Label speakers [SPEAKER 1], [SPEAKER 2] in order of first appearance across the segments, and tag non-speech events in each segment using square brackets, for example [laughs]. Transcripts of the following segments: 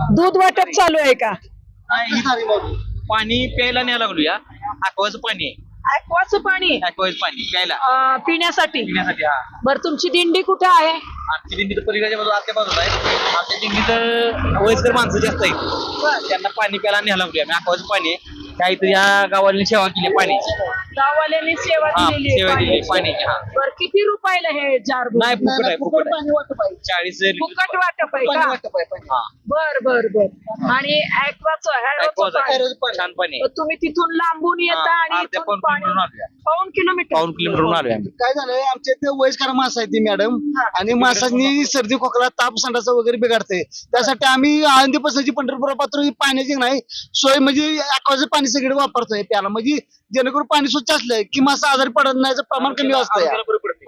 [SPEAKER 1] दूध वाटप चालू आहे का?
[SPEAKER 2] पाणी प्यायला न्यायला लागलो या. aquaचं पाणी आहे.
[SPEAKER 1] पाणी?
[SPEAKER 2] aquaचं पाणी प्यायला.
[SPEAKER 1] अं, पिण्यासाठी?
[SPEAKER 2] पिण्यासाठी हा.
[SPEAKER 1] बर तुमची दिंडी कुठे आहे?
[SPEAKER 2] आमची दिंडी तर पलीकडच्या बाजूला आतल्या बाजूला आहे. आमच्या दिंडीत वयस्कर माणसं जास्त आहेत. त्यांना पाणी प्यायला न्यायला लागलो आम्ही पाणी आहे. काहीतरी या गावाला सेवा केली आहे पाण्याची.
[SPEAKER 1] गाववाल्यांनी सेवा
[SPEAKER 2] हा,
[SPEAKER 1] दिलेली आहे
[SPEAKER 2] सेवा आहे.
[SPEAKER 1] पाण्याची,
[SPEAKER 2] हा.
[SPEAKER 1] बर किती रुपयाला हे जार?
[SPEAKER 2] नाही फुकट आहे फुकट आहे. चाळीस
[SPEAKER 1] फुकट वाटप आहे का?
[SPEAKER 2] हा.
[SPEAKER 1] बर बर बर. आणि ऍक्वाचं
[SPEAKER 2] आहे.
[SPEAKER 1] हॅरोचं
[SPEAKER 2] छान पाणी आहे
[SPEAKER 1] तुम्ही तिथून लांबून येता
[SPEAKER 2] हा,
[SPEAKER 1] आणि
[SPEAKER 2] अर्ध्या
[SPEAKER 1] इथून
[SPEAKER 2] पाऊण
[SPEAKER 1] पाणी
[SPEAKER 2] किलोमीटरहून आलोय.
[SPEAKER 1] पाऊन किलोमीटर.
[SPEAKER 2] पाऊन किलोमीटरहून आलोय. आम्ही
[SPEAKER 3] काय झालंय आमच्या इथे वयस्कर माणसं आहेत ती मॅडम. आणि माणसांनी सर्दी खोकला ताप संडाचा वगैरे बिघडते त्यासाठी आम्ही आळंदीपासूनची पंढरपूर पात्र ही पाण्याची नाही सोय म्हणजे aquaचं पाणी सगळे वापरतोय प्याला म्हणजे जेणेकरून पाणी स्वच्छ असलं की मासा आजारी पडत नाही प्रमाण कमी असतं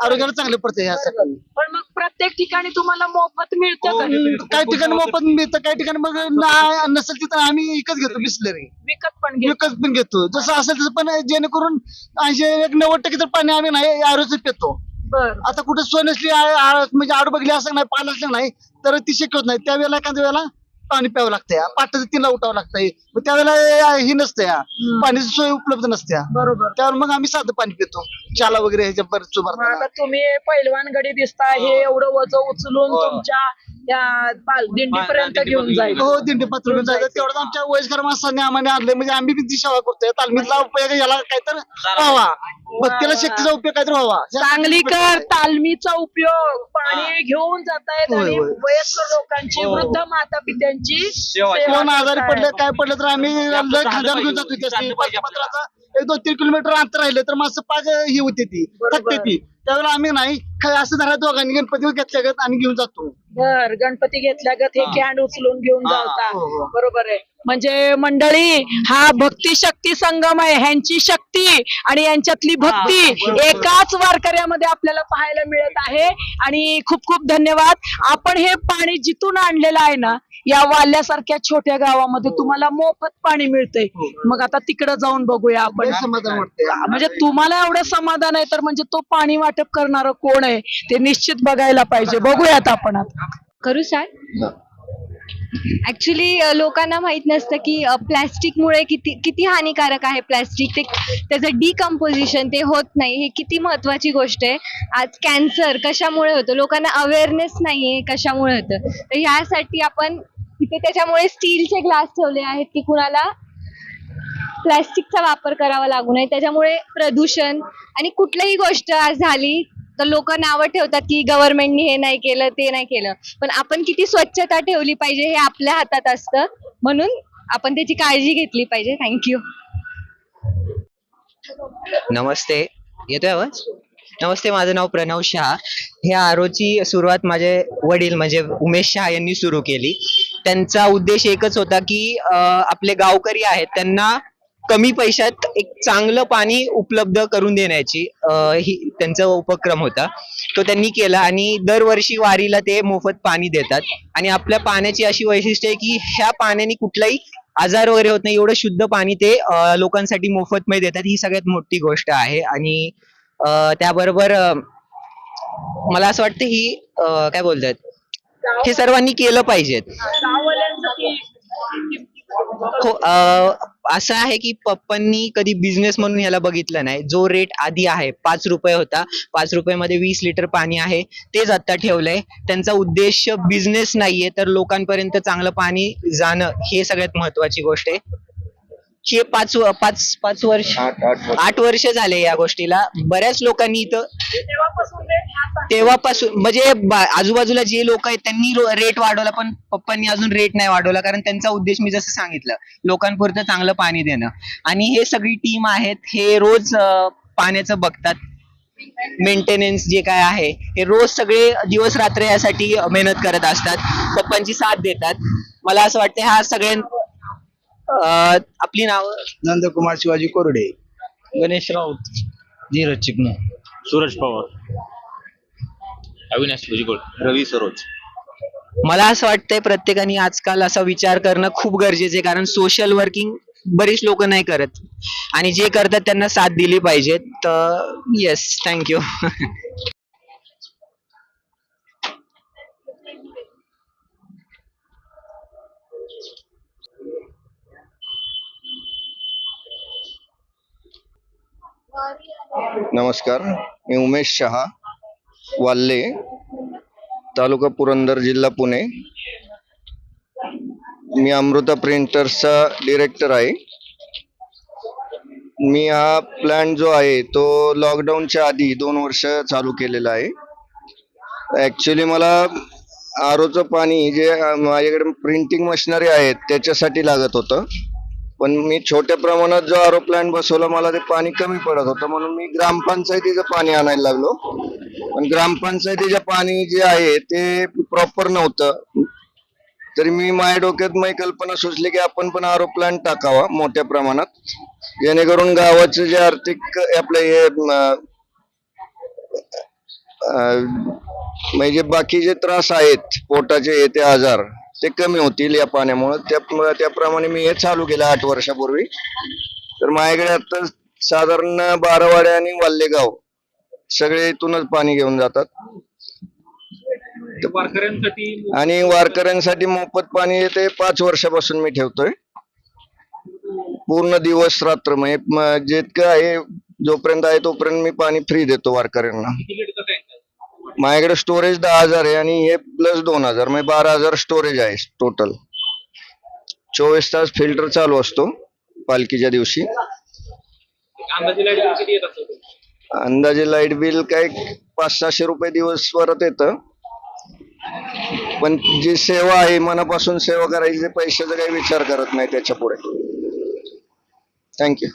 [SPEAKER 2] आरोग्याला
[SPEAKER 3] चांगलं पडतं यासाठी
[SPEAKER 1] पण मग प्रत्येक ठिकाणी तुम्हाला मोफत मिळतं
[SPEAKER 2] हो,
[SPEAKER 1] का.
[SPEAKER 3] काही ठिकाणी मोफत मिळतं काही ठिकाणी मग नाही नसेल तिथं आम्ही विकत घेतो बिसलरी.
[SPEAKER 1] विकत पण
[SPEAKER 3] विकत पण घेतो. जसं असेल तसं पण जेणेकरून ऐंशी एक नव्वद टक्के तर पाणी आम्ही नाही आरोग्य पितो.
[SPEAKER 1] बर.
[SPEAKER 3] आता कुठे सोय नसली आ- आ- म्हणजे आड बघली असं नाही पाहिलं असलं नाही तर ती शक्य होत नाही. त्यावेळेला एखाद्या वेळेला पाणी प्यावं लागतंय पाटाचं तीनला उठावं लागतंय. मग त्यावेळेला ही नसते पाण्याची सोय उपलब्ध नसते
[SPEAKER 1] बरोबर.
[SPEAKER 3] त्यावर मग आम्ही साधं पाणी पितो. चाला वगैरे ह्याच्या
[SPEAKER 1] आता तुम्ही पैलवान गडी दिसता हे एवढं वज उचलून. तुमच्या या पाल- दिंडीपर्यंत घेऊन जाईल
[SPEAKER 3] हो दिंडी पात्र घेऊन जायचं तेवढं आमच्या वयस्कर माणसांनी आम्हाला आणले म्हणजे आम्ही बी ती सेवा करतोय तालमीतला उपयोग याला काहीतरी व्हावा भक्तीला शक्तीचा उपयोग काहीतरी व्हावा
[SPEAKER 1] सांगलीकर तालमीचा उपयोग पाणी घेऊन
[SPEAKER 3] होय,
[SPEAKER 1] आणि
[SPEAKER 3] होय.
[SPEAKER 1] वयस्कर लोकांची
[SPEAKER 2] हो.
[SPEAKER 1] वृद्ध माता पित्यांची
[SPEAKER 2] सेवा.
[SPEAKER 3] कोण आजारी. पडलं काय पडलं तर आम्ही लय खांद्यावर घेऊन. जातो. पत्राचा एक दोन तीन किलोमीटर अंतर राहिलं तर माणसं पाच ही होती ती
[SPEAKER 1] बरोबर.
[SPEAKER 3] थकते ती त्यावेळेला आम्ही नाही काय असं धरा दोघांनी गणपती घेतल्या गत आणि घेऊन जातो
[SPEAKER 1] बर गणपती घेतल्यागत हे
[SPEAKER 2] हा.
[SPEAKER 1] कॅन उचलून घेऊन
[SPEAKER 2] हा,
[SPEAKER 1] जाता
[SPEAKER 3] हो, हो.
[SPEAKER 1] बरोबर आहे म्हणजे मंडळी हा भक्ती शक्ती संगम आहे ह्यांची शक्ती आणि यांच्यातली भक्ती एकाच वारकऱ्यामध्ये आपल्याला पाहायला मिळत आहे. आणि खूप खूप धन्यवाद. आपण हे पाणी जिथून आणलेलं आहे ना या वाल्यासारख्या छोट्या गावामध्ये तुम्हाला मोफत पाणी मिळतंय. मग आता तिकडे जाऊन बघूया आपण. म्हणजे तुम्हाला एवढं समाधान आहे तर म्हणजे तो पाणी वाटप करणार कोण आहे ते निश्चित बघायला पाहिजे. बघूयात आपण आता.
[SPEAKER 4] करू सर ऍक्च्युली लोकांना माहीत नसतं की प्लॅस्टिकमुळे किती किती हानिकारक आहे प्लॅस्टिक? ते त्याचं डिकम्पोजिशन ते होत नाही. हे किती महत्वाची गोष्ट आहे. आज कॅन्सर कशामुळे होतं? लोकांना अवेअरनेस नाहीये कशामुळे होतं? तर ह्यासाठी आपण तिथे त्याच्यामुळे स्टीलचे ग्लास ठेवले आहेत की कुणाला प्लॅस्टिकचा वापर करावा लागू नये. त्याच्यामुळे प्रदूषण आणि कुठलीही गोष्ट आज झाली तर लोक नावं ठेवतात की गव्हर्नमेंटनी हे नाही केलं ते नाही केलं. पण आपण किती स्वच्छता ठेवली पाहिजे हे आपल्या हातात असतं. म्हणून आपण त्याची काळजी घेतली पाहिजे. थँक्यू
[SPEAKER 5] नमस्ते. येतोय आवाज? नमस्ते माझं नाव प्रणव शहा. हे आरोची सुरुवात माझे वडील म्हणजे उमेश शहा यांनी सुरू केली. त्यांचा उद्देश एकच होता की आपले गावकरी आहेत त्यांना कमी पैशात एक चांगलं पाणी उपलब्ध करून देण्याची ही त्यांचा उपक्रम होता. तो त्यांनी केला आणि दरवर्षी वारीला ते मोफत पाणी देतात. आणि आपल्या पाण्याची अशी वैशिष्ट्य आहे की ह्या पाण्याने कुठलाही आजार वगैरे होत नाही. एवढं शुद्ध पाणी ते लोकांसाठी मोफतमध्ये देतात. ही सगळ्यात मोठी गोष्ट आहे. आणि त्याबरोबर मला असं वाटतं ही काय बोलतात? हे सर्वांनी केलं पाहिजेत. असं आहे की पप्पांनी कधी बिझनेस म्हणून ह्याला बघितलं नाही. जो रेट आधी आहे पाच रुपये होता. पाच रुपयामध्ये वीस लिटर पाणी आहे. तेच आता ठेवलंय. त्यांचा उद्देश बिझनेस नाहीये तर लोकांपर्यंत चांगलं पाणी जाणं हे सगळ्यात महत्वाची गोष्ट आहे. हे पाच व- पाच पाच वर्ष आठ वर्ष. झाले या गोष्टीला. बऱ्याच लोकांनी इथं
[SPEAKER 1] तेव्हापासून
[SPEAKER 5] म्हणजे बा- आजूबाजूला जे लोक आहेत त्यांनी रेट वाढवला पण पप्पांनी अजून रेट नाही वाढवला. कारण त्यांचा उद्देश मी जसं सांगितलं लोकांपुरतं चांगलं पाणी देणं. आणि हे सगळी टीम आहेत हे रोज अं, पाण्याचं बघतात. मेंटेनन्स जे काय आहे हे रोज सगळे दिवस रात्र यासाठी मेहनत करत असतात. पप्पांची साथ देतात. मला असं वाटतं ह्या सगळ्यां अं, आपली नाव?
[SPEAKER 6] नंदकुमार शिवाजी कोरडे.
[SPEAKER 2] गणेश राऊत.
[SPEAKER 6] धीरज चिकणे
[SPEAKER 2] सूरज पवार. अविनाश भुजबळ. रवी सरोज.
[SPEAKER 5] मला असं वाटतंय प्रत्येकाने आजकाल असा विचार करणं खूप गरजेचं आहे कारण सोशल वर्किंग बरीच लोक नाही करत. आणि जे करतात त्यांना साथ दिली पाहिजे. तर येस थँक्यू [laughs]
[SPEAKER 7] नमस्कार मी उमेश शहा वाल्ले तालुका पुरंदर जिल्हा पुणे. मी अमृता प्रिंटर्सचा डिरेक्टर आहे. मी हा प्लॅन जो आहे तो लॉकडाऊनच्या आधी दोन वर्ष चालू केलेला आहे. ॲक्च्युली मला आरोचं पाणी जे माझ्याकडे प्रिंटिंग मशिनरी आहेत त्याच्यासाठी लागत होतं. पण मी छोट्या प्रमाणात जो आरो प्लांट बसवला मला ते पाणी कमी पडत होतं. म्हणून मी ग्रामपंचायतीचं पाणी आणायला लागलो. पण ग्रामपंचायतीचे पाणी जे आहे ते प्रॉपर नव्हतं. तरी मी माझ्या डोक्यात माझी कल्पना सुचली की आपण पण आरो प्लांट टाकावा मोठ्या प्रमाणात. जेणेकरून गावाचे जे आर्थिक आपले हे म्हणजे बाकी जे त्रास आहेत पोटाचे हे ते आजार ते कमी होतील या पाण्यामुळे. त्या त्याप्रमाणे मी हे चालू केलं आठ वर्षापूर्वी. तर माझ्याकडे आता साधारण बारावाडे आणि वाल्लेगाव सगळे इथूनच पाणी घेऊन जातात.
[SPEAKER 2] वारकऱ्यांसाठी
[SPEAKER 7] आणि वारकऱ्यांसाठी मोफत पाणी ते पाच वर्षापासून मी ठेवतोय. पूर्ण दिवस रात्र म्हणजे जितकं आहे जोपर्यंत आहे तोपर्यंत मी पाणी फ्री देतो वारकऱ्यांना
[SPEAKER 2] किती लिटरचा टँक आहे
[SPEAKER 7] माझ्याकडे स्टोरेज दहा हजार आहे आणि हे प्लस दोन हजार म्हणजे बारा हजार स्टोरेज आहे टोटल चोवीस तास फिल्टर चालू असतो पालखीच्या दिवशी.
[SPEAKER 2] अंदाजे लाइट बिल
[SPEAKER 7] काय पाच सहाशे रुपये दिवस परत येतं. पण जी सेवा आहे मनापासून सेवा करायची पैशाचा काही विचार करत नाही त्याच्या पुढे. थँक्यू